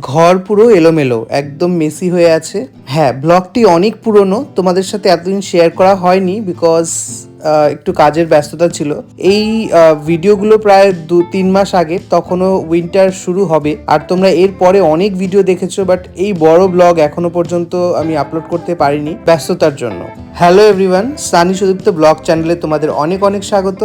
ঘর পুরো এলোমেলো একদম মেসি হয়ে আছে। হ্যাঁ ব্লগটি অনেক পুরনো। তোমাদের সাথে এতদিন শেয়ার করা হয়নি বিকজ একটু কাজের ব্যস্ততা ছিল। এই ভিডিওগুলো প্রায় দু, তিন মাস আগে, তখনও উইন্টার শুরু হবে। আর তোমরা এর পরে অনেক ভিডিও দেখেছ বাট এই বড় ব্লগ এখনও পর্যন্ত আমি আপলোড করতে পারিনি ব্যস্ততার জন্য। Hello everyone Sunny Sudipta blog চ্যানেলে তোমাদের অনেক অনেক স্বাগত।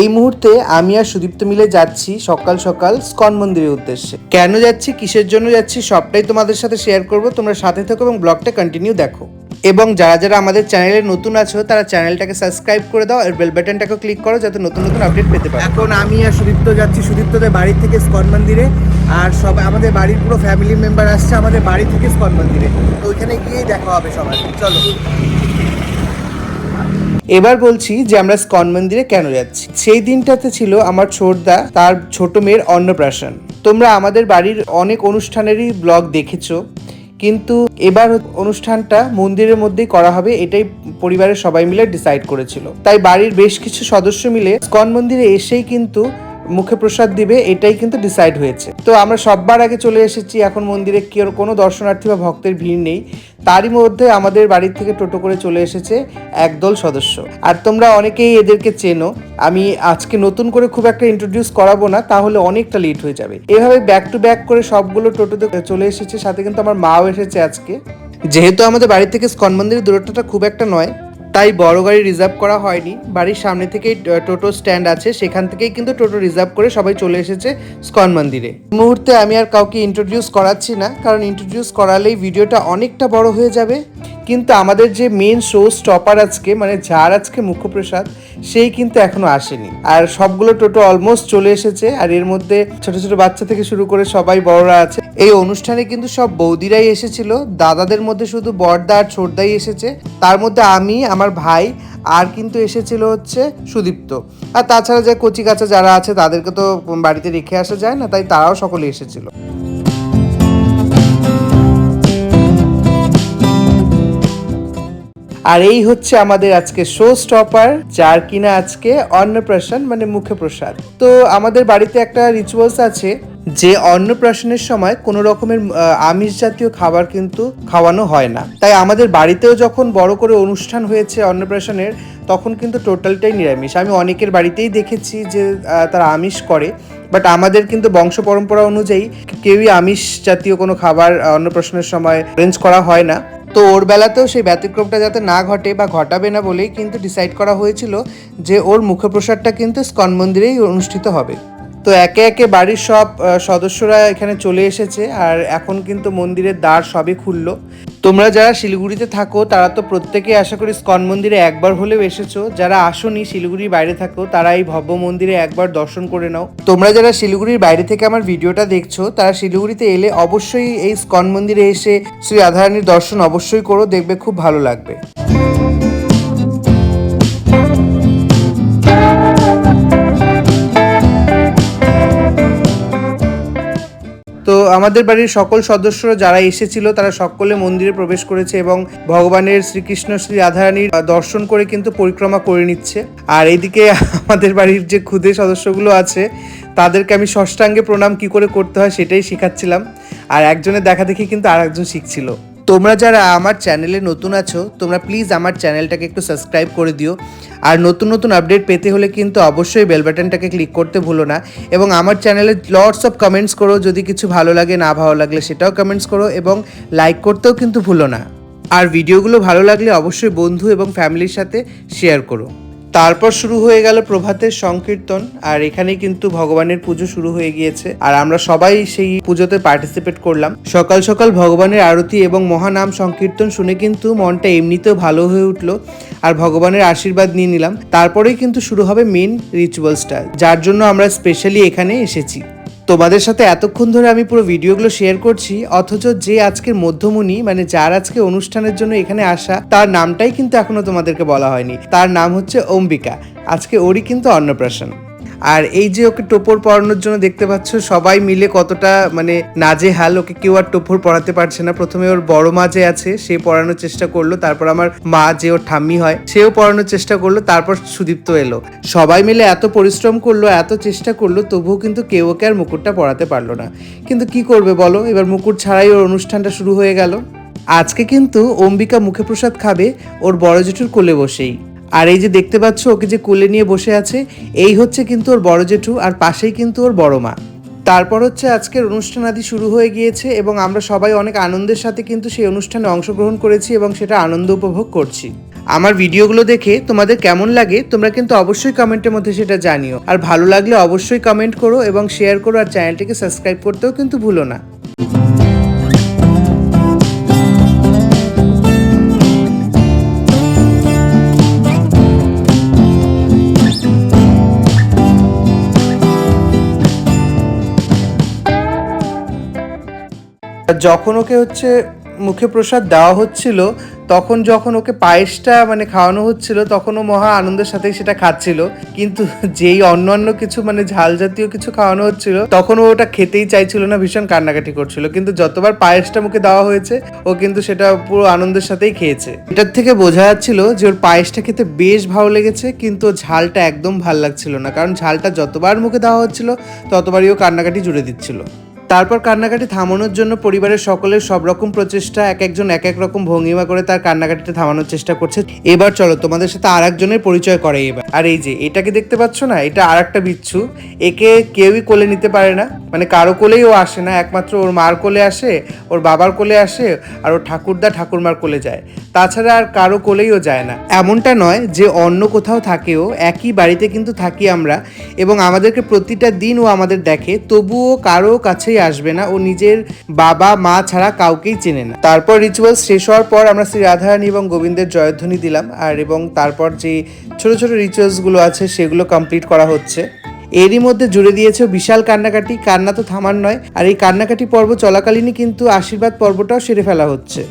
এই মুহূর্তে আমি আর সুদীপ্ত মিলে যাচ্ছি সকাল সকাল স্কন মন্দিরের উদ্দেশ্যে। কেন যাচ্ছি, কিসের জন্য যাচ্ছি, সবটাই তোমাদের সাথে শেয়ার করব। তোমরা সাথে থাকো এবং ব্লগটা কন্টিনিউ দেখো। এবং যারা যারা আমাদের চ্যানেলে নতুন আছো তারা চ্যানেলটাকে সাবস্ক্রাইব করে দাও আর বেল বাটনটাকে ক্লিক করো যাতে নতুন নতুন আপডেট পেতে পারো। এখন আমি আর সুদীপ্ত যাচ্ছি। সুদীপ্তদের বাড়ি থেকে স্কন মন্দিরে। আর সব আমাদের বাড়ির পুরো ফ্যামিলি মেম্বার আসছে আমাদের বাড়ি থেকে স্কন মন্দিরে। তো ওইখানে গিয়েই দেখা হবে সবাই চলো। এবার বলছি যে আমরা স্কন মন্দিরে কেন যাচ্ছি? সেই দিনটাতে ছিল আমার ছোটদা তার ছোট মেয়ের অন্নপ্রাশন। তোমরা আমাদের বাড়ির অনেক অনুষ্ঠানেরই ব্লগ দেখেছ। কিন্তু এবার অনুষ্ঠানটা মন্দিরের মধ্যেই করা হবে, এটাই পরিবারের সবাই মিলে ডিসাইড করেছিল। তাই বাড়ির বেশ কিছু সদস্য মিলে স্কন মন্দিরে এসেই কিন্তু মুখে প্রসাদ দিবে, এটাই কিন্তু ডিসাইড হয়েছে। তো আমরা সববার আগে চলে এসেছি, এখন মন্দিরে কি ওর কোনো দর্শনার্থী বা ভক্তের ভিড় নেই। তারই মধ্যে আমাদের বাড়ির থেকে টোটো করে চলে এসেছে একদল সদস্য। আর তোমরা অনেকেই এদেরকে চেনো, আমি আজকে নতুন করে খুব একটা ইন্ট্রোডিউস করাবো না, তাহলে অনেকটা লেট হয়ে যাবে। এভাবে ব্যাক টু ব্যাক করে সবগুলো টোটোতে চলে এসেছে, সাথে কিন্তু আমার মাও এসেছে আজকে। যেহেতু আমাদের বাড়ি থেকে স্কন মন্দিরের দূরত্বটা খুব একটা নয় তাই বড় গাড়ি রিজার্ভ করা হয়নি। বাড়ির সামনে থেকেই টোটো স্ট্যান্ড আছে। সেখান থেকেই কিন্তু টোটো রিজার্ভ করে সবাই চলে এসেছে স্কন মন্দিরে। মুহূর্তে আমি আর কাউকে ইন্ট্রোডিউস করাচ্ছি না, কারণ ইন্ট্রোডিউস করালেই ভিডিওটা অনেকটা বড় হয়ে যাবে। কিন্তু আমাদের যে মেন শো স্টপার আজকে মানে যার আজকে মুখ্যপ্রসাদ সেই কিন্তু এখনও আসেনি। আর সবগুলো টোটো অলমোস্ট চলে এসেছে, আর এর মধ্যে ছোট ছোট বাচ্চা থেকে শুরু করে সবাই বড়রা আছে। এই অনুষ্ঠানে কিন্তু সব বৌদিরাই এসেছিল, দাদাদের মধ্যে শুধু বড়দা আর ছোটদাই এসেছে। তার মধ্যে আমি, আমার ভাই, আর কিন্তু এসেছিল হচ্ছে সুদীপ্ত। আর তাছাড়া যে কচি কাচা যারা আছে, তাদেরকে তো বাড়িতে রেখে আসা যায় না, তাই তারাও সকলে এসেছিল। আর এই হচ্ছে আমাদের আজকে শো স্টপার যার কিনা আজকে অন্নপ্রাশন মানে মুখে প্রসাদ। তো আমাদের বাড়িতে একটা রিচুয়ালস আছে যে অন্নপ্রাশনের সময় কোনো রকমের আমিষ জাতীয় খাবার কিন্তু খাওয়ানো হয় না। তাই আমাদের বাড়িতেও যখন বড় করে অনুষ্ঠান হয়েছে অন্নপ্রাশনের, তখন কিন্তু টোটালটাই নিরামিষ। আমি অনেকের বাড়িতেই দেখেছি যে তারা আমিষ করে বাট আমাদের কিন্তু বংশ পরম্পরা অনুযায়ী কেউই আমিষ জাতীয় কোনো খাবার অন্নপ্রাশনের সময় অ্যারেঞ্জ করা হয় না। তো ওর বেলাতেও সেই ব্যতিক্রমটা যাতে না ঘটে বা ঘটাবে না বলেই কিন্তু ডিসাইড করা হয়েছিল যে ওর মুখপ্রসাদটা কিন্তু স্কন মন্দিরেই অনুষ্ঠিত হবে। তো একে একে বাড়ির সব সদস্যরা এখানে চলে এসেছে আর এখন কিন্তু মন্দিরের দ্বার সবে খুললো। তোমরা যারা শিলিগুড়িতে থাকো, তারা তো প্রত্যেকেই আশা করি স্কন মন্দিরে একবার হলেও এসেছ। যারা আসোনি শিলিগুড়ির বাইরে থাকো, তারা এই ভব্য মন্দিরে একবার দর্শন করে নাও। তোমরা যারা শিলিগুড়ির বাইরে থেকে আমার ভিডিওটা দেখছ, তারা শিলিগুড়িতে এলে অবশ্যই এই স্কন মন্দিরে এসে শ্রী রাধারানীর দর্শন অবশ্যই করো, দেখবে খুব ভালো লাগবে। আমাদের বাড়ির সকল সদস্যরা যারা এসেছিল, তারা সকলে মন্দিরে প্রবেশ করেছে এবং ভগবানের শ্রীকৃষ্ণ শ্রী রাধারানীর দর্শন করে কিন্তু পরিক্রমা করে নিচ্ছে। আর এইদিকে আমাদের বাড়ির যে ক্ষুদে সদস্যগুলো আছে, তাদেরকে আমি ষষ্ঠাঙ্গে প্রণাম কি করে করতে হয় সেটাই শেখাচ্ছিলাম। আর একজনের দেখা দেখি কিন্তু আর একজন শিখছিল। তোমরা যারা আমার চ্যানেলে নতুন আছো, তোমরা প্লিজ আমার চ্যানেলটাকে একটু সাবস্ক্রাইব করে দিও। আর নতুন নতুন আপডেট পেতে হলে কিন্তু অবশ্যই বেল বাটনটাকে ক্লিক করতে ভুলো না। এবং আমার চ্যানেলে লটস অফ কমেন্টস করো, যদি কিছু ভালো লাগে, না ভালো লাগলে সেটাও কমেন্টস করো এবং লাইক করতেও কিন্তু ভুলো না। আর ভিডিওগুলো ভালো লাগলে অবশ্যই বন্ধু এবং ফ্যামিলির সাথে শেয়ার করো। তারপর শুরু হয়ে গেল প্রভাতের সংকীর্তন, আর এখানে কিন্তু ভগবানের পুজো শুরু হয়ে গিয়েছে। আর আমরা সবাই সেই পুজোতে পার্টিসিপেট করলাম। সকাল সকাল ভগবানের আরতি এবং মহানাম সংকীর্তন শুনে কিন্তু মনটা এমনিতেও ভালো হয়ে উঠল, আর ভগবানের আশীর্বাদ নিয়ে নিলাম। তারপরেই কিন্তু শুরু হবে মেন রিচুয়ালসটা যার জন্য আমরা স্পেশালি এখানে এসেছি। তোমাদের সাথে এতক্ষণ ধরে আমি পুরো ভিডিওগুলো শেয়ার করছি, অথচ যে আজকের মধ্যমণি মানে যার আজকে অনুষ্ঠানের জন্য এখানে আসা, তার নামটাই কিন্তু এখনও তোমাদেরকে বলা হয়নি। তার নাম হচ্ছে অম্বিকা। আজকে ওরই কিন্তু অন্নপ্রাশন। আর এই যে ওকে টোপর পরানোর জন্য দেখতে পাচ্ছ, সবাই মিলে কতটা মানে নাজে হাল ওকে কেউ আর টোপর পরাতে পারছে না। প্রথমে ওর বড় মা যে আছে, সে পড়ানোর চেষ্টা করল। তারপর আমার মা যে ওর ঠাম্মি হয়, সেও পড়ানোর চেষ্টা করল। তারপর সুদীপ্ত এলো। সবাই মিলে এত পরিশ্রম করল, এত চেষ্টা করল, তবুও কিন্তু কেউ ওকে আর মুকুটটা পড়াতে পারল না। কিন্তু কি করবে বলো? এবার মুকুট ছাড়াই ওর অনুষ্ঠানটা শুরু হয়ে গেল। আজকে কিন্তু অম্বিকা মুখে প্রসাদ খাবে, ওর বড় জেঠুর কোলে বসেই। আর এই যে দেখতে পাচ্ছ ওকে যে কোলে নিয়ে বসে আছে, এই হচ্ছে কিন্তু ওর বড় জেঠু আর পাশেই কিন্তু ওর বড় মা। তারপর হচ্ছে আজকের অনুষ্ঠান আদি শুরু হয়ে গিয়েছে এবং আমরা সবাই অনেক আনন্দের সাথে কিন্তু সেই অনুষ্ঠানে অংশগ্রহণ করেছি এবং সেটা আনন্দ উপভোগ করছি। আমার ভিডিওগুলো দেখে তোমাদের কেমন লাগে, তোমরা কিন্তু অবশ্যই কমেন্টের মধ্যে সেটা জানিও। আর ভালো লাগলে অবশ্যই কমেন্ট করো এবং শেয়ার করো আর চ্যানেলটিকে সাবস্ক্রাইব করতেও কিন্তু ভুলো না। যখন ওকে হচ্ছে মুখে প্রসাদ দেওয়া হচ্ছিল, তখন যখন ওকে পায়েসটা মানে খাওয়ানো হচ্ছিল, তখন ও মহা আনন্দের সাথেই সেটা খাচ্ছিল। কিন্তু যেই অন্য অন্য কিছু মানে ঝাল জাতীয় কিছু খাওয়ানো হচ্ছিল, তখন ও ওটা খেতেই চাইছিল না, ভীষণ কান্নাকাটি করছিল। কিন্তু যতবার পায়েসটা মুখে দেওয়া হয়েছে, ও কিন্তু সেটা পুরো আনন্দের সাথেই খেয়েছে। এটার থেকে বোঝা যাচ্ছিল যে ওর পায়েসটা খেতে বেশ ভালো লেগেছে, কিন্তু ঝালটা একদম ভালো লাগছিল না। কারণ ঝালটা যতবার মুখে দেওয়া হচ্ছিল, ততবারই ও কান্নাকাটি জুড়ে দিচ্ছিল। তারপর কান্নাকাটি থামানোর জন্য পরিবারের সকলের সব রকম প্রচেষ্টা, এক একজন এক এক রকম ভঙ্গিমা করে তার কান্নাকাটিটা থামানোর চেষ্টা করছে। এবার চলো, তোমাদের সাথে আর একজনের পরিচয় করে এবার। আর এই যে এটাকে দেখতে পাচ্ছ না? এটা আর একটা বিচ্ছু। একে কেউই কোলে নিতে পারে না। মানে কারও কোলেই ও আসে না। একমাত্র ওর মার কোলে আসে, ওর বাবার কোলে আসে, আর ওর ঠাকুরদা ঠাকুরমার কোলে যায়। তাছাড়া আর কারও কোলেই ও যায় না। এমনটা নয় যে অন্য কোথাও থাকেও, একই বাড়িতে কিন্তু থাকি আমরা। এবং আমাদেরকে প্রতিটা দিন ও আমাদের দেখে, তবুও কারও কাছেই আসবে না, ও নিজের বাবা, মা ছাড়া কাউকেই চেনে না। তারপর রিচুয়ালস শেষ হওয়ার পর আমরা শ্রী রাধারানী এবং গোবিন্দের জয়ধ্বনি দিলাম, আর এবং তারপর যে ছোট ছোট রিচুয়ালসগুলো আছে, সেগুলো কমপ্লিট করা হচ্ছে। এরই মধ্যে জুড়ে দিয়েছে বিশাল কান্নাকাটি, কান্না তো থামার নয়, আর এই কান্নাকাটি পর্ব চলাকালীনই কিন্তু আশীর্বাদ পর্বটাও সেরে ফেলা হচ্ছে।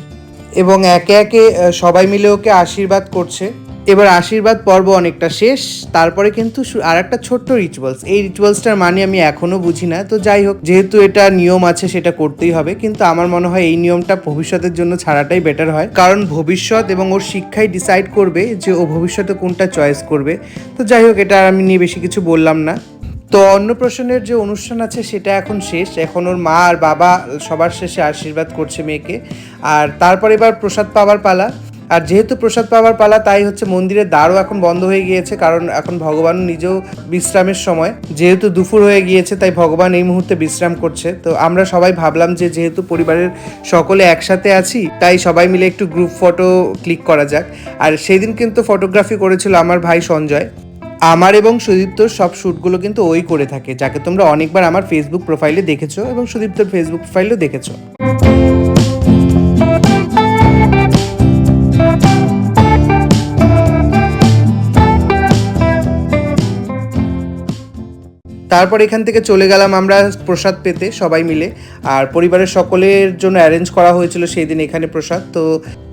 এবং একে একে সবাই মিলে ওকে আশীর্বাদ করছে। এবার আশীর্বাদ পর্ব অনেকটা শেষ, তারপরে কিন্তু আর একটা ছোট্ট রিচুয়ালস এই রিচুয়ালসটার মানে আমি এখনও বুঝি না, তো যাই হোক, যেহেতু এটা নিয়ম আছে, সেটা করতেই হবে, কিন্তু আমার মনে হয় এই নিয়মটা ভবিষ্যতের জন্য ছাড়াটাই বেটার হয়। কারণ ভবিষ্যৎ এবং ওর শিক্ষাই ডিসাইড করবে যে ও ভবিষ্যতে কোনটা চয়েস করবে। তো যাই হোক, এটা আর আমি নিয়ে বেশি কিছু বললাম না। তো অন্নপ্রাশনের যে অনুষ্ঠান আছে, সেটা এখন শেষ। এখন ওর মা আর বাবা সবার শেষে আশীর্বাদ করছে মেয়েকে। আর তারপর এবার প্রসাদ পাওয়ার পালা। আর যেহেতু প্রসাদ পাওয়ার পালা, তাই হচ্ছে মন্দিরের দ্বারও এখন বন্ধ হয়ে গিয়েছে, কারণ এখন ভগবান নিজেও বিশ্রামের সময়। যেহেতু দুপুর হয়ে গিয়েছে, তাই ভগবান এই মুহূর্তে বিশ্রাম করছে। তো আমরা সবাই ভাবলাম যে যেহেতু পরিবারের সকলে একসাথে আছি, তাই সবাই মিলে একটু গ্রুপ ফটো ক্লিক করা যাক। আর সেই দিন কিন্তু ফটোগ্রাফি করেছিল আমার ভাই সঞ্জয়। আমার এবং সুদীপ্তর সব শ্যুটগুলো কিন্তু ওই করে থাকে, যাকে তোমরা অনেকবার আমার ফেসবুক প্রোফাইলে দেখেছ এবং সুদীপ্তর ফেসবুক প্রোফাইলেও দেখেছ। তারপর এখান থেকে চলে গেলাম আমরা প্রসাদ পেতে সবাই মিলে। আর পরিবারের সকলের জন্য অ্যারেঞ্জ করা হয়েছিল সেই দিন এখানে প্রসাদ। তো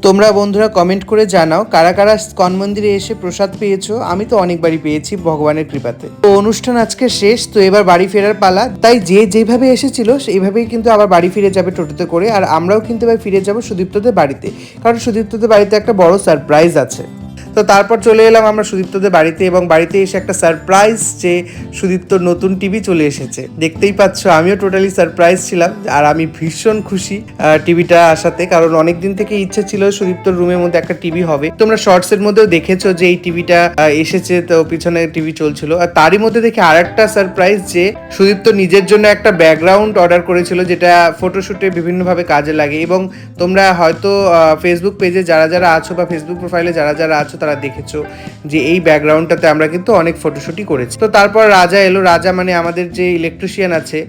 তোমরা বন্ধুরা কমেন্ট করে জানাও, কারা কারা স্কন মন্দিরে এসে প্রসাদ পেয়েছ? আমি তো অনেকবারই পেয়েছি, ভগবানের কৃপাতে। তো অনুষ্ঠান আজকে শেষ, তো এবার বাড়ি ফেরার পালা। তাই যে যেভাবে এসেছিল, সেইভাবেই কিন্তু আবার বাড়ি ফিরে যাবে টোটোতে করে। আর আমরাও কিন্তু এবার ফিরে যাব সুদীপ্তদের বাড়িতে। কারণ সুদীপ্তদের বাড়িতে একটা বড় সারপ্রাইজ আছে। তো তারপর চলে এলাম আমরা সুদীপ্তদের বাড়িতে এবং বাড়িতে এসে একটা সারপ্রাইজ যে সুদীপ্তর নতুন টিভি চলে এসেছে। দেখতেই পাচ্ছ, আমিও টোটালি সারপ্রাইজ ছিলাম আর আমি ভীষণ খুশি টিভিটা আসাতে। কারণ অনেক দিন থেকে ইচ্ছে ছিল সুদীপ্তর রুমের মধ্যে একটা টিভি হবে। তোমরা শর্টস এর মধ্যেও দেখেছ যে এই টিভিটা এসেছে, তো পিছনে টিভি চলছিল। আর তারই মধ্যে দেখে আর একটা সারপ্রাইজ যে সুদীপ্ত নিজের জন্য একটা ব্যাকগ্রাউন্ড অর্ডার করেছিল, যেটা ফটোশুটে বিভিন্নভাবে কাজে লাগে। এবং তোমরা হয়তো ফেসবুক পেজে যারা যারা আছো বা ফেসবুক প্রোফাইলে যারা যারা আছো তারা দেখেছ যে এই ব্যাকগ্রাউন্ডটাতে আমরা কিন্তু অনেক ফটোশুটই করেছি। তো তারপর রাজা এলো। রাজা মানে আমাদের যে ইলেকট্রিশিয়ান আছে,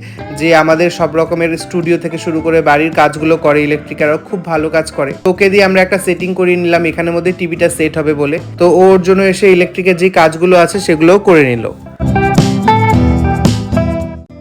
যে আমাদের সব রকমের স্টুডিও থেকে শুরু করে বাড়ির কাজগুলো করে ইলেকট্রিকারও খুব ভালো কাজ করে। ওকে দিয়ে আমরা একটা সেটিং করিয়ে নিলাম। এখানে মধ্যে টিভিটা সেট হবে বলে। তো ওর জন্য এসে ইলেকট্রিকের যে কাজগুলো আছে সেগুলোও করে নিল।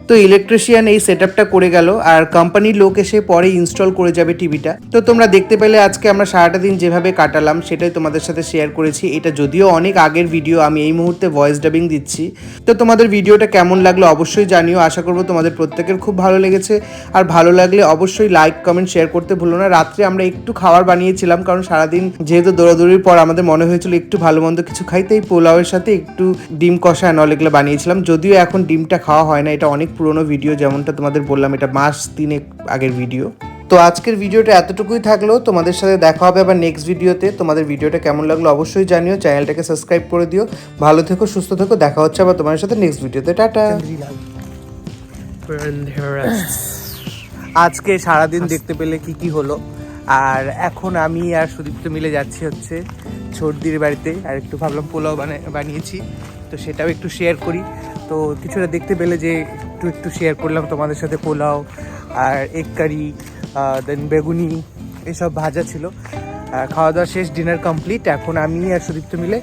তো ইলেকট্রিশিয়ান এই সেট করে গেল, আর কোম্পানির লোক এসে পরে ইনস্টল করে যাবে টিভিটা তো তোমরা দেখতে পেলে আজকে আমরা সারাটা দিন যেভাবে কাটালাম, সেটাই তোমাদের সাথে শেয়ার করেছি। এটা যদিও অনেক আগের ভিডিও আমি এই মুহূর্তে ভয়েস ডাবিং দিচ্ছি। তো তোমাদের ভিডিওটা কেমন লাগল অবশ্যই জানিও। আশা করব তোমাদের প্রত্যেকের খুব ভালো লেগেছে। আর ভালো লাগলে অবশ্যই লাইক কমেন্ট শেয়ার করতে ভুলো না। রাত্রে আমরা একটু খাবার বানিয়েছিলাম, কারণ সারাদিন যেহেতু দৌড়াদৌড়ির পর আমাদের মনে হয়েছিল একটু ভালো মন্দ কিছু খাইতে এই পোলাওয়ের সাথে একটু ডিম কষা এগুলো বানিয়েছিলাম। যদিও এখন ডিমটা খাওয়া হয় না, এটা অনেক পুরনো ভিডিও যেমনটা তোমাদের বললাম, এটা মাস তিনেক আগের ভিডিও তো আজকের ভিডিওটা এতটুকুই থাকল। তোমাদের সাথে দেখা হবে আবার নেক্সট ভিডিওতে তোমাদের ভিডিওটা কেমন লাগল অবশ্যই জানিও। চ্যানেলটাকে সাবস্ক্রাইব করে দিও। ভালো থেকো, সুস্থ থেকো। দেখা হচ্ছে আবার তোমার সাথে নেক্সট ভিডিওতে টাটা। আজকে সারাদিন দেখতে পেলে কি কি হলো। আর এখন আমি আর সুদীপ্ত মিলে যাচ্ছি হচ্ছে সর্দির বাড়িতে। আর একটু ভাবলাম পোলাও বানা- বানিয়েছি। তো সেটাও একটু শেয়ার করি। তো কিছুটা দেখতে পেলে যে একটু একটু শেয়ার করলাম তোমাদের সাথে পোলাও আর এগ কারি দেন বেগুনি এসব ভাজা ছিল। খাওয়া দাওয়া শেষ ডিনার কমপ্লিট এখন আমি আর সুদীপ্ত মিলে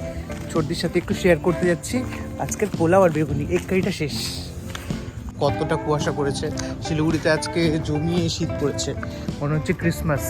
সর্দির সাথে একটু শেয়ার করতে যাচ্ছি। আজকের পোলাও আর বেগুনি এগ কারিটা শেষ। কতটা কুয়াশা পড়েছে শিলিগুড়িতে আজকে জমিয়ে শীত পড়েছে। মনে হচ্ছে ক্রিসমাস